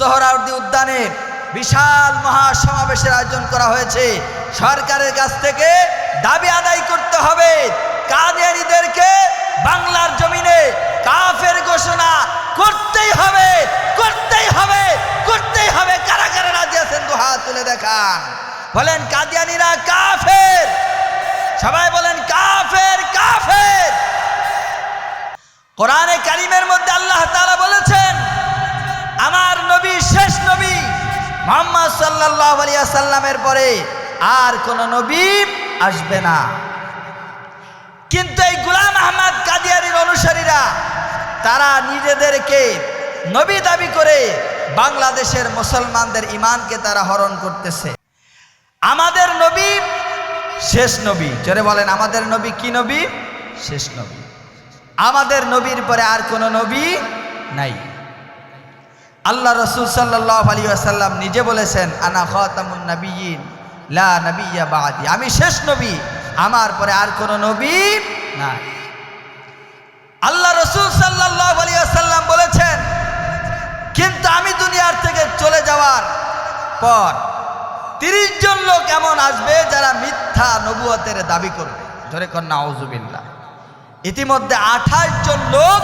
সোহরাউদ্দি উদ্যানে বিশাল মহাসমাবেশের আয়োজন করা হয়েছে। সরকারের কাছ থেকে দাবি আদায় করতে হবে। কাদিয়ানিদেরকে বাংলার জমিনে কাফের ঘোষণা করতেই হবে করতেই হবে করতেই হবে। কারা কারা রাজি আছেন? দু হাত তুলে দেখান। বলেন, কাদিয়ানিরা কাফের। সবাই বলেন, কাফের কাফের। কোরআনে মোহাম্মদ সাল্লাল্লাহু আলাইহি সাল্লামের পরে আর কোন নবী আসবে না। কিন্তু এই গুলাম আহমদ কাদিয়ারির অনুসারীরা, তারা নিজেদেরকে নবী দাবি করে বাংলাদেশের মুসলমানদের ইমানকে তারা হরণ করতেছে। আমাদের নবী শেষ নবী। জোরে বলেন, আমাদের নবী কি নবী? শেষ নবী। আমাদের নবীর পরে আর কোনো নবী নাই। আল্লাহ রসুল সাল্লাহ আলী আসাল্লাম নিজে বলেছেন, আনা খাতামুন নবীন লা আমি শেষ নবী, আমার পরে আর কোনো নবী না আল্লাহ রসুল সাল্লাহ আলী আসাল্লাম বলেছেন, কিন্তু আমি দুনিয়ার থেকে চলে যাওয়ার পর তিরিশ জন লোক এমন আসবে যারা মিথ্যা নবুয়তের দাবি করবে। ধরে কন্যা আউজুবিল্লাহ ইতিমধ্যে আঠাশ জন লোক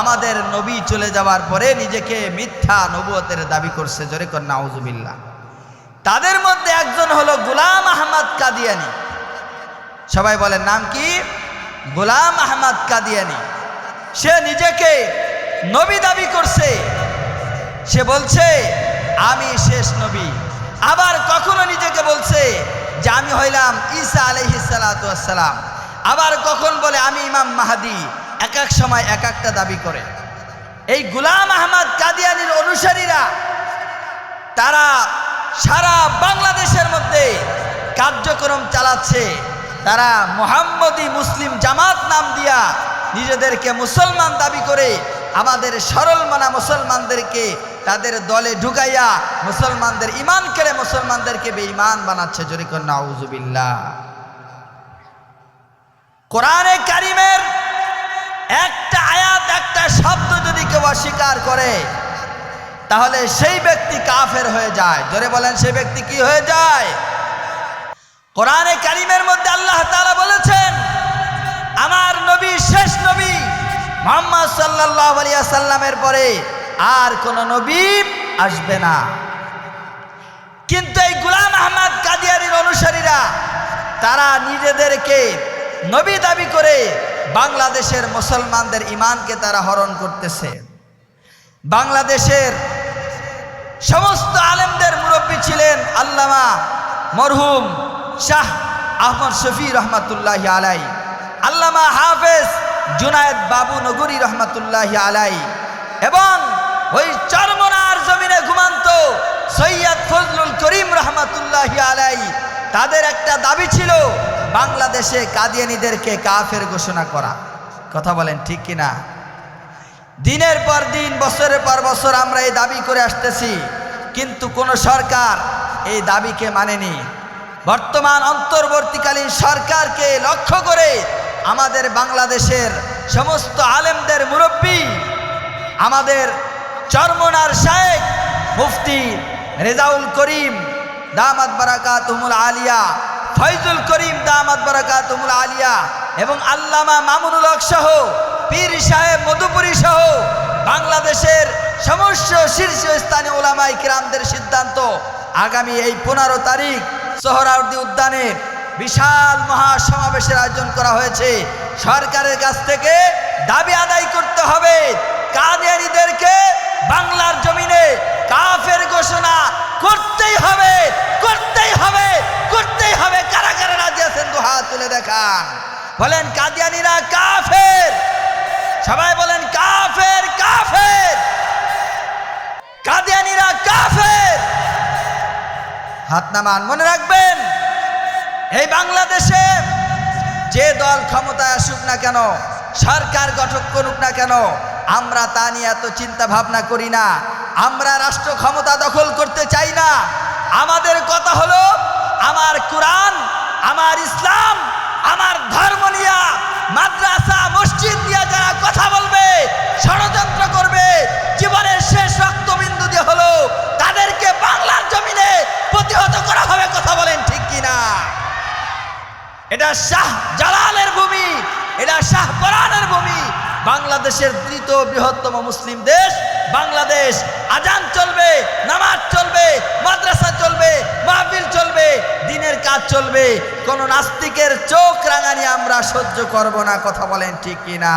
আমাদের নবী চলে যাওয়ার পরে নিজেকে মিথ্যা নবুয়তের দাবি করছে। জোরে কন্যা আউজুবিল্লাহ তাদের মধ্যে একজন হলো গুলাম আহমদ কাদিয়ানি। সবাই বলেন, নাম কি? গোলাম আহমদ কাদিয়ানি। সে নিজেকে নবী দাবি করছে। সে বলছে, আমি শেষ নবী। আবার কখনো নিজেকে বলছে যে আমি হইলাম ঈসা আলহিসালাম আবার কখন বলে, আমি ইমাম মাহাদি। এক এক সময় এক একটা দাবি করে। এই গুলাম আহমদ কাদিয়ানির অনুসারীরা, তারা সারা বাংলাদেশের মধ্যে কার্যক্রম চালাচ্ছে। তারা মোহাম্মদী মুসলিম জামাত নাম দিয়া নিজেদেরকে মুসলমান দাবি করে, আমাদের সরল মানা মুসলমানদেরকে তাদের দলে ঢুকাইয়া মুসলমানদের ইমান কেড়ে মুসলমানদেরকে বেঈমান বানাচ্ছে। জোরে কন্যা আউজুবিল্লাহ কোরআনে একটা আয়াত, একটা শব্দ যদি কেউ অস্বীকার করে, তাহলে সেই ব্যক্তি কাফের হয়ে যায়। জোরে বলেন, সেই ব্যক্তি কি হয়ে যায়? কোরআনে কারিমের মধ্যে আল্লাহ তাআলা বলেছেন, আমার নবী শেষ নবী মোহাম্মদ সাল্লাল্লাহু আলাইহি সাল্লামের পরে আর কোন নবী আসবে না। কিন্তু এই গুলাম আহমদ কাদিয়ারির অনুসারীরা, তারা নিজেদেরকে নবী দাবি করে বাংলাদেশের মুসলমানদের ইমানকে তারা হরণ করতেছে। বাংলাদেশের সমস্ত আলেমদের মুরব্বী ছিলেন আল্লামা মরহুম শাহ আহমদ শফি রহমাতুল্লাহ আলাই আল্লামা হাফেজ জুনায়দ বাবু নগরী রহমাতুল্লাহ আলাই এবং ওই চরমনার জমিনে ঘুমান্ত সৈয়দ ফজলুল করিম রহমাতুল্লাহ আলাই তাদের একটা দাবি ছিল বাংলাদেশে কাদিয়ানিদেরকে কাফের ঘোষণা করা। কথা বলেন ঠিক কিনা? দিনের পর দিন, বছরের পর বছর আমরা এই দাবি করে আসতেছি, কিন্তু কোনো সরকার এই দাবিকে মানেনি। বর্তমান অন্তর্বর্তীকালীন সরকারকে লক্ষ্য করে আমাদের বাংলাদেশের সমস্ত আলেমদের মুরব্বী, আমাদের চরমনার শায়েক মুফতি রেজাউল করিম, দামাত বারাকাতুমুল আলিয়া ফয়জুল করিম দামাত বারাকাতুমুল আলিয়া এবং আল্লামা মামুনুল হক সহ, পীর সাহেব মধুপুরী সহ বাংলাদেশের সমস্ত শীর্ষস্থানীয় ওলামাই কিরামদের সিদ্ধান্ত আগামী এই পনেরো তারিখ সোহরাউদ্দি উদ্যানে বিশাল মহাসমাবেশের আয়োজন করা হয়েছে। সরকারের কাছ থেকে দাবি আদায় করতে হবে। কাদিয়ানিদেরকে বাংলার জমিনে কাফের ঘোষণা করতেই হবে। আছেন দু হাত তুলে দেখান। বলেন, কাদিয়ানিরা কাফের। সবাই বলেন, কাফের কাফের। কাদিয়ানিরা কাফের। হাত নামান, মনে রাখবেন, এই বাংলাদেশে যে দল ক্ষমতায় আসুক না কেন, সরকার গঠন করুক না কেন, আমরা তা নিয়ে এত চিন্তা ভাবনা করি না। আমরা রাষ্ট্র ক্ষমতা দখল করতে চাই না। আমাদের কথা হলো, আমার কোরআন আমার ইসলাম, আমার ধর্ম নিয়া মাদ্রাসা, মসজিদ নিয়ে যারা কথা বলবে, ষড়যন্ত্র করবে, জীবনের শেষ রক্তবিন্দু দিয়ে হলো তাদেরকে বাংলার জমিনে প্রতিহত করা হবে কথা বলেন ঠিক কিনা এটা শাহ জালালের ভূমি, এটা শাহ পরানের ভূমি। বাংলাদেশের দ্বিতীয় বৃহত্তম মুসলিম দেশ, বাংলাদেশ। আজান চলবে চলবে কোন নাস্তিকের চোখ রাঙানি আমরা সহ্য করব না কথা বলেন ঠিক কিনা?